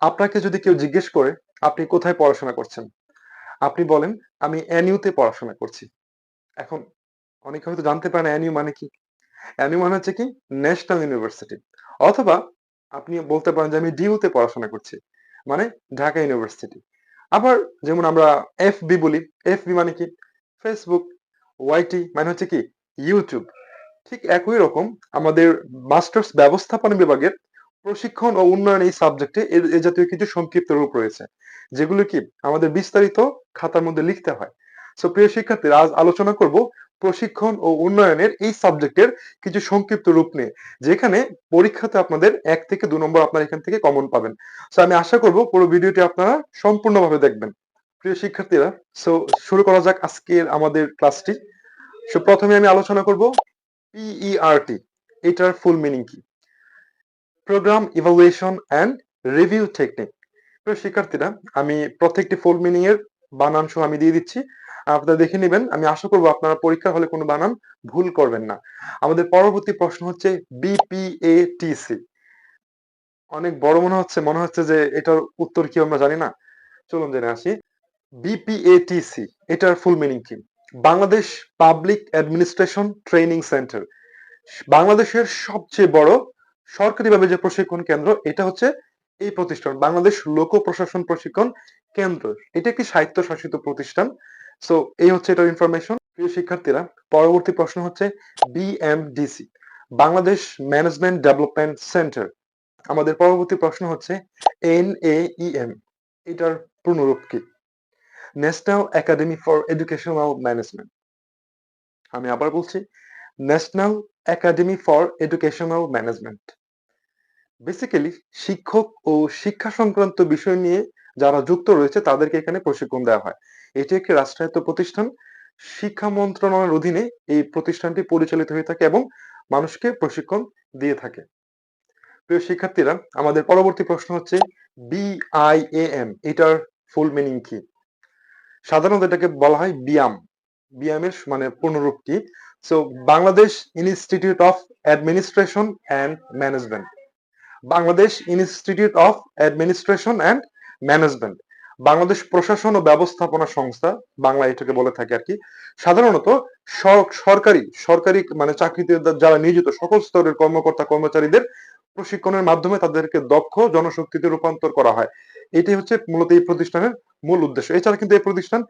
আপনাকে যদি কেউ জিজ্ঞেস করে, আপনি কোথায় পড়াশোনা করছেন? আপনি বলেন, আমি এনইউতে পড়াশোনা করছি। এখন, অনেকে হয়তো জানতে পারেন এনইউ মানে কি? এনইউ মানে হচ্ছে কি? ন্যাশনাল ইউনিভার্সিটি অথবা, আপনি বলতে পারেন যে, আমি ডিউতে পড়াশোনা করছি মানে ঢাকা ইউনিভার্সিটি আবার যেমন আমরা এফ বি বলি এফ বি মানে কি? ফেসবুক ওয়াইটি মানে হচ্ছে কি? ইউটিউব ঠিক একই রকম আমাদের মাস্টার্স ব্যবস্থাপনা বিভাগের প্রশিক্ষণ ও উন্নয়ন এই সাবজেক্টে এ জাতীয় কিছু সংক্ষিপ্ত রূপ রয়েছে, যেগুলো কি আমাদের বিস্তারিত খাতার মধ্যে লিখতে হয়। সো প্রিয় শিক্ষার্থীরা, আজ আলোচনা করব প্রশিক্ষণ ও উন্নয়নের এই সাবজেক্টের কিছু সংক্ষিপ্ত রূপ নিয়ে, যেখানে পরীক্ষাতে আপনাদের এক থেকে দু নম্বর আপনার এখান থেকে কমন পাবেন। সো আমি আশা করব পুরো ভিডিওটি আপনারা সম্পূর্ণভাবে দেখবেন। প্রিয় শিক্ষার্থীরা সো শুরু করা যাক আজকের আমাদের ক্লাসটি সো প্রথমে আমি আলোচনা করব পিইআরটি এটার ফুল মিনিং কি? Program evaluation and review technique প্রিয় শিক্ষার্থীরা, আমি প্রত্যেকটি ফুল মিনিং এর বানান সহ আমি দিয়ে দিচ্ছি। আপনারা দেখে নেবেন, আমি আশা করব আপনারা পরীক্ষা হলে কোনো বানান ভুল করবেন না। আমাদের পরবর্তী প্রশ্ন হচ্ছে বিপিএটিসি অনেক বড় মনে হচ্ছে মনে হচ্ছে যে এটার উত্তর কি আমরা জানি না। চলুন জেনে আসি। বিপিএটিসি এটার ফুল মিনিং কি? Bangladesh public administration training centre বাংলাদেশের সবচেয়ে বড় সরকারিভাবে যে প্রশিক্ষণ কেন্দ্র, এটা হচ্ছে এই প্রতিষ্ঠান, বাংলাদেশ লোক প্রশাসন প্রশিক্ষণ কেন্দ্র। এটা একটি স্বায়ত্ত শাসিত প্রতিষ্ঠান? সো এই হচ্ছে এটার ইনফরমেশন প্রিয় শিক্ষার্থীরা, পরবর্তী প্রশ্ন হচ্ছে BMDC Bangladesh management development centre আমাদের পরবর্তী প্রশ্ন হচ্ছে এন এম এটার পূর্ণরূপ কি? National academy for educational management আমি আবার বলছি national academy for educational management basically শিক্ষক ও শিক্ষা সংক্রান্ত বিষয় নিয়ে যারা যুক্ত রয়েছে, তাদেরকে এখানে প্রশিক্ষণ দেওয়া হয়। এটি একটি রাষ্ট্রায়ত্ত প্রতিষ্ঠান। শিক্ষা মন্ত্রণালয়ের অধীনে এই প্রতিষ্ঠানটি পরিচালিত হয়ে থাকে এবং মানুষকে প্রশিক্ষণ দিয়ে থাকে। প্রিয় শিক্ষার্থীরা, আমাদের পরবর্তী প্রশ্ন হচ্ছে বিআইএএম এটার ফুল মিনিং কি? সাধারণত এটাকে বলা হয় বিয়াম বিয়ামের মানে পূর্ণরূপ কি? So Bangladesh institute of administration and management Bangladesh institute of administration and management Bangladesh প্রশাসন ও ব্যবস্থাপনা সংস্থা বাংলা এটাকে বলে থাকে আর কি, সাধারণত সরকারি সরকারি মানে চাকরিতে যারা নিয়োজিত সকল স্তরের কর্মকর্তা, কর্মচারীদের প্রশিক্ষণের মাধ্যমে তাদেরকে দক্ষ জনশক্তিতে রূপান্তর করা হয়। এটি হচ্ছে মূলত এই প্রতিষ্ঠানের মূল উদ্দেশ্য। এছাড়া কিন্তু এই প্রতিষ্ঠান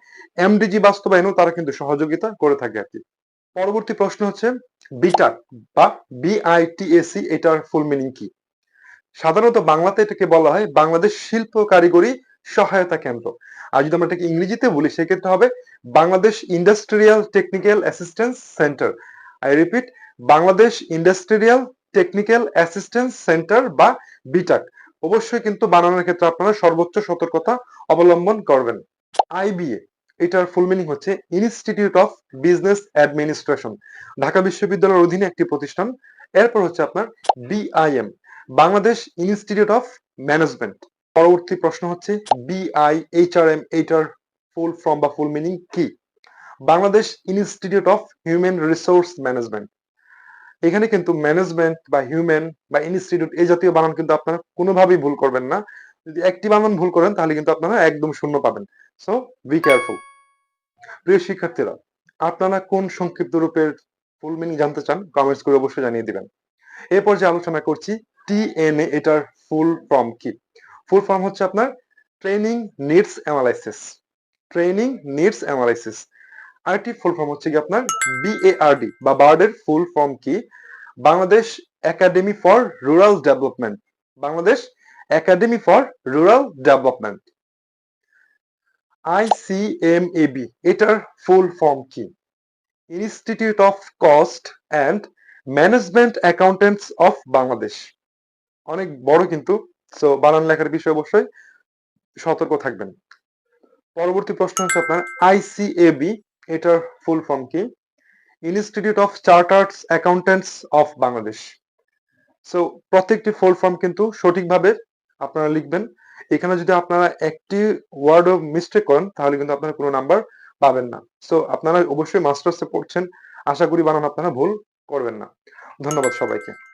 এমডিজি বাস্তবায়নেও তারা কিন্তু সহযোগিতা করে থাকে আর কি। পরবর্তী প্রশ্ন হচ্ছে বিটাক বা বিআইটিএসি এটার ফুল মিনিং কি? সাধারণত বাংলাতে এটাকে বলা হয় বাংলাদেশ শিল্প কারিগরি সহায়তা কেন্দ্র। আর যদি আমরা এটাকে ইংরেজিতে বলি, সেক্ষেত্রে হবে Bangladesh industrial technical assistance centre I repeat Bangladesh industrial technical assistance centre বা বিটাক অবশ্যই কিন্তু বানানোর ক্ষেত্রে আপনারা সর্বোচ্চ সতর্কতা অবলম্বন করবেন। আইবিএ এটার ফুল মিনিং হচ্ছে institute of business administration Dhaka বিশ্ববিদ্যালয়ের অধীনে একটি প্রতিষ্ঠান। এরপর হচ্ছে আপনার BIM Bangladesh institute of management পরবর্তী প্রশ্ন হচ্ছে বিআইএইচআরএম এইটার ফুল ফর্ম বা ফুল মিনিং কি? Bangladesh institute of human resource management এখানে কিন্তু ম্যানেজমেন্ট বা হিউম্যান বা ইনস্টিটিউট এই জাতীয় বানান কিন্তু আপনারা কোনোভাবেই ভুল করবেন না। যদি একটি বানান ভুল করেন, তাহলে কিন্তু আপনারা একদম শূন্য পাবেন। সো বি কেয়ারফুল প্রিয় শিক্ষার্থীরা, আপনারা কোন সংক্ষিপ্ত রূপের ফুল মিনিং জানতে চান কমেন্টস করে অবশ্যই জানিয়ে দিবেন। এরপর যে আলোচনা করছি টিএনএ এটার ফুল ফর্ম কি? ফুল ফর্ম হচ্ছে আপনার training needs analysis training needs analysis আরেকটি ফুল ফর্ম হচ্ছে কি আপনার বিএআরডি বা বার্ডের ফুল ফর্ম কি? Bangladesh academy for rural development Bangladesh academy for rural development ICMAB এটার ফুল ফর্ম কি? Institute of cost and management accountants of Bangladesh অনেক বড় কিন্তু সো বানান লেখার বিষয় অবশ্যই সতর্ক থাকবেন। পরবর্তী প্রশ্ন হচ্ছে আপনার আইসিএবি এটার ফুল ফর্ম কি? Institute of charters accountants of Bangladesh so প্রত্যেকটি ফুল ফর্ম কিন্তু সঠিকভাবে আপনারা লিখবেন। এখানে যদি আপনারা একটি ওয়ার্ড অফ মিস্টেক করেন, তাহলে কিন্তু আপনারা কোনো নাম্বার পাবেন না। সো আপনারা অবশ্যই মাস্টার্সে পড়ছেন। আশা করি বানান আপনারা ভুল করবেন না। ধন্যবাদ সবাইকে।